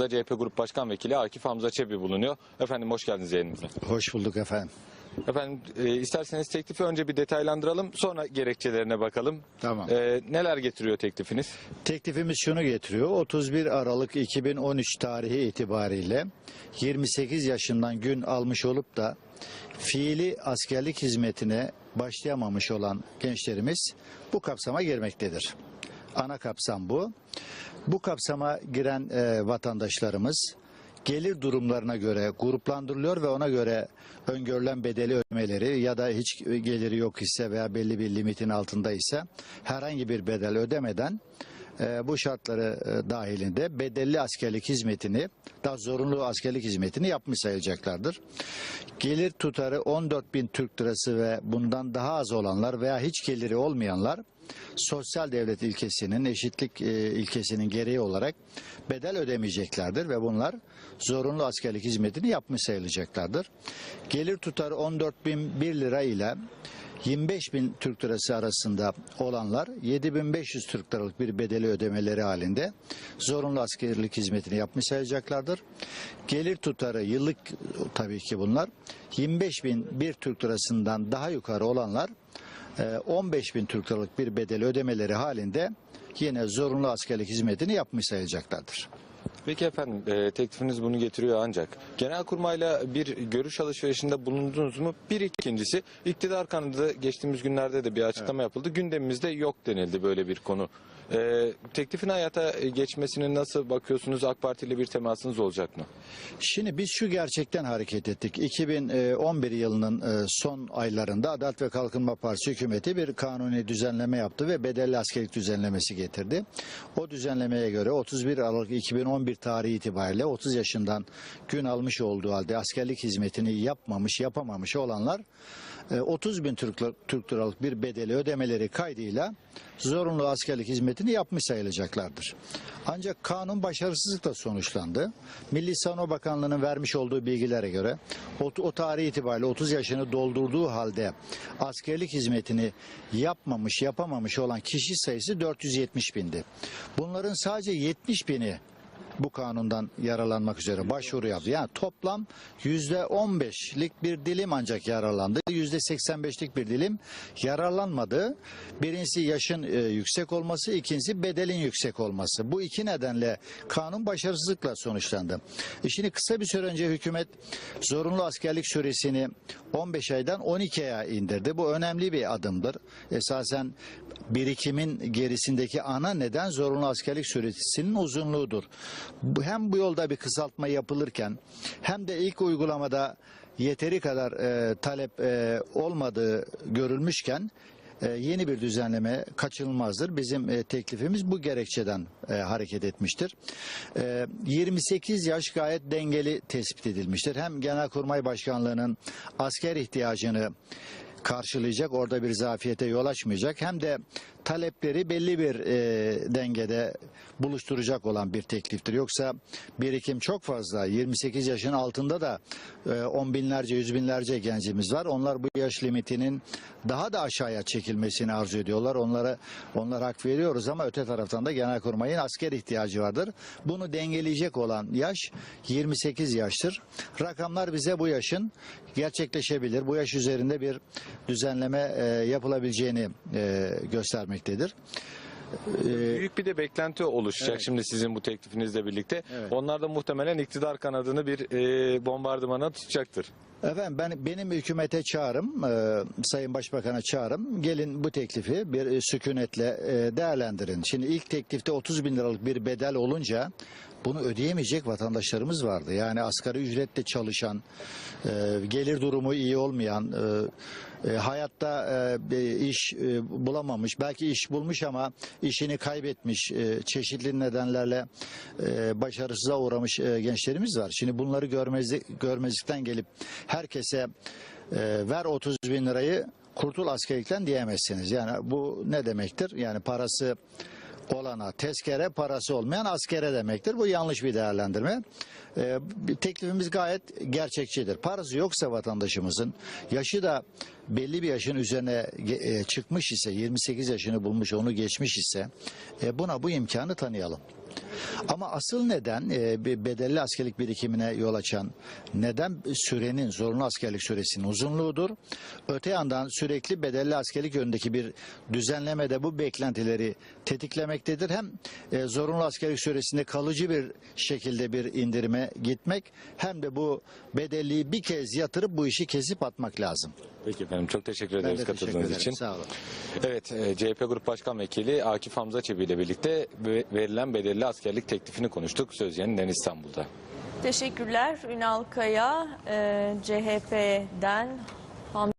Yanımızda CHP Grup Başkan Vekili Akif Hamza Çebi bulunuyor. Efendim hoş geldiniz yayınımıza. Hoş bulduk efendim. Efendim e, isterseniz teklifi önce bir detaylandıralım sonra gerekçelerine bakalım. Tamam. E, neler getiriyor teklifiniz? Teklifimiz şunu getiriyor. 31 Aralık 2013 tarihi itibariyle 28 yaşından gün almış olup da fiili askerlik hizmetine başlayamamış olan gençlerimiz bu kapsama girmektedir. Ana kapsam bu. Bu kapsama giren e, vatandaşlarımız gelir durumlarına göre gruplandırılıyor ve ona göre öngörülen bedeli ödemeleri ya da hiç geliri yok ise veya belli bir limitin altında ise herhangi bir bedel ödemeden e, bu şartları e, dahilinde bedelli askerlik hizmetini daha zorunlu askerlik hizmetini yapmış sayılacaklardır. Gelir tutarı 14 bin Türk lirası ve bundan daha az olanlar veya hiç geliri olmayanlar sosyal devlet ilkesinin eşitlik e, ilkesinin gereği olarak bedel ödemeyeceklerdir ve bunlar zorunlu askerlik hizmetini yapmış sayılacaklardır. Gelir tutarı 14 bin 1 lira ile 25 bin Türk lirası arasında olanlar 7500 Türk liralık bir bedeli ödemeleri halinde zorunlu askerlik hizmetini yapmış sayacaklardır. Gelir tutarı yıllık tabii ki bunlar 25 bin 1 Türk lirasından daha yukarı olanlar e, 15 bin Türk liralık bir bedeli ödemeleri halinde yine zorunlu askerlik hizmetini yapmış sayacaklardır. Peki efendim e, teklifiniz bunu getiriyor ancak Genelkurmay'la bir görüş alışverişinde bulundunuz mu? Bir ikincisi iktidar kanadı geçtiğimiz günlerde de bir açıklama yapıldı. Gündemimizde yok denildi böyle bir konu. E, teklifin hayata geçmesine nasıl bakıyorsunuz? AK Parti ile bir temasınız olacak mı? Şimdi biz şu gerçekten hareket ettik. 2011 yılının e, son aylarında Adalet ve Kalkınma Partisi hükümeti bir kanuni düzenleme yaptı ve bedelli askerlik düzenlemesi getirdi. O düzenlemeye göre 31 Aralık 2011 tarihi itibariyle 30 yaşından gün almış olduğu halde askerlik hizmetini yapmamış, yapamamış olanlar e, 30 bin Türk, Türk liralık bir bedeli ödemeleri kaydıyla zorunlu askerlik hizmetini yapmış sayılacaklardır. Ancak kanun başarısızlıkla sonuçlandı. Milli Savunma Bakanlığı'nın vermiş olduğu bilgilere göre o, o tarih itibariyle 30 yaşını doldurduğu halde askerlik hizmetini yapmamış, yapamamış olan kişi sayısı 470 bindi. Bunların sadece 70 bini bu kanundan yararlanmak üzere başvuru yaptı. Yani toplam yüzde 15'lik bir dilim ancak yararlandı. Yüzde 85'lik bir dilim yararlanmadı. Birincisi yaşın e, yüksek olması, ikincisi bedelin yüksek olması. Bu iki nedenle kanun başarısızlıkla sonuçlandı. E şimdi kısa bir süre önce hükümet zorunlu askerlik süresini 15 aydan 12 aya indirdi. Bu önemli bir adımdır. Esasen birikimin gerisindeki ana neden zorunlu askerlik süresinin uzunluğudur. Hem bu yolda bir kısaltma yapılırken hem de ilk uygulamada yeteri kadar e, talep e, olmadığı görülmüşken e, yeni bir düzenleme kaçınılmazdır. Bizim e, teklifimiz bu gerekçeden e, hareket etmiştir. E, 28 yaş gayet dengeli tespit edilmiştir. Hem Genelkurmay Başkanlığı'nın asker ihtiyacını karşılayacak, orada bir zafiyete yol açmayacak. Hem de talepleri belli bir e, dengede buluşturacak olan bir tekliftir. Yoksa birikim çok fazla. 28 yaşın altında da e, on binlerce, yüz binlerce gencimiz var. Onlar bu yaş limitinin daha da aşağıya çekilmesini arzu ediyorlar. Onlara onlar hak veriyoruz ama öte taraftan da Genelkurmay'ın asker ihtiyacı vardır. Bunu dengeleyecek olan yaş 28 yaştır. Rakamlar bize bu yaşın gerçekleşebilir. Bu yaş üzerinde bir düzenleme e, yapılabileceğini e, göstermektedir. Büyük bir de beklenti oluşacak Evet. şimdi sizin bu teklifinizle birlikte. Evet. Onlar da muhtemelen iktidar kanadını bir e, bombardımana tutacaktır. Efendim ben benim hükümete çağrım, e, Sayın Başbakan'a çağrım. Gelin bu teklifi bir e, sükunetle e, değerlendirin. Şimdi ilk teklifte 30 bin liralık bir bedel olunca bunu ödeyemeyecek vatandaşlarımız vardı. Yani asgari ücretle çalışan, e, gelir durumu iyi olmayan, e, e, hayatta e, iş e, bulamamış, belki iş bulmuş ama işini kaybetmiş, e, çeşitli nedenlerle e, başarısıza uğramış e, gençlerimiz var. Şimdi bunları görmezlik, görmezlikten gelip herkese e, ver 30 bin lirayı kurtul askerlikten diyemezsiniz. Yani bu ne demektir? Yani parası olana tezkere parası olmayan askere demektir. Bu yanlış bir değerlendirme. Ee, teklifimiz gayet gerçekçidir. Parası yoksa vatandaşımızın yaşı da belli bir yaşın üzerine e, çıkmış ise 28 yaşını bulmuş onu geçmiş ise e, buna bu imkanı tanıyalım. Ama asıl neden e, bedelli askerlik birikimine yol açan neden sürenin zorunlu askerlik süresinin uzunluğudur. Öte yandan sürekli bedelli askerlik yönündeki bir düzenleme de bu beklentileri tetiklemektedir. Hem e, zorunlu askerlik süresinde kalıcı bir şekilde bir indirime gitmek hem de bu bedelliyi bir kez yatırıp bu işi kesip atmak lazım. Peki efendim çok teşekkür Ben ederiz de teşekkür katıldığınız ederim. için. Sağ olun. Evet, e, CHP Grup Başkan Vekili Akif Hamza Çebi ile birlikte ve- verilen bedelli askerlik teklifini konuştuk. Söz yeniden İstanbul'da. Teşekkürler Ünal Kaya, e, CHP'den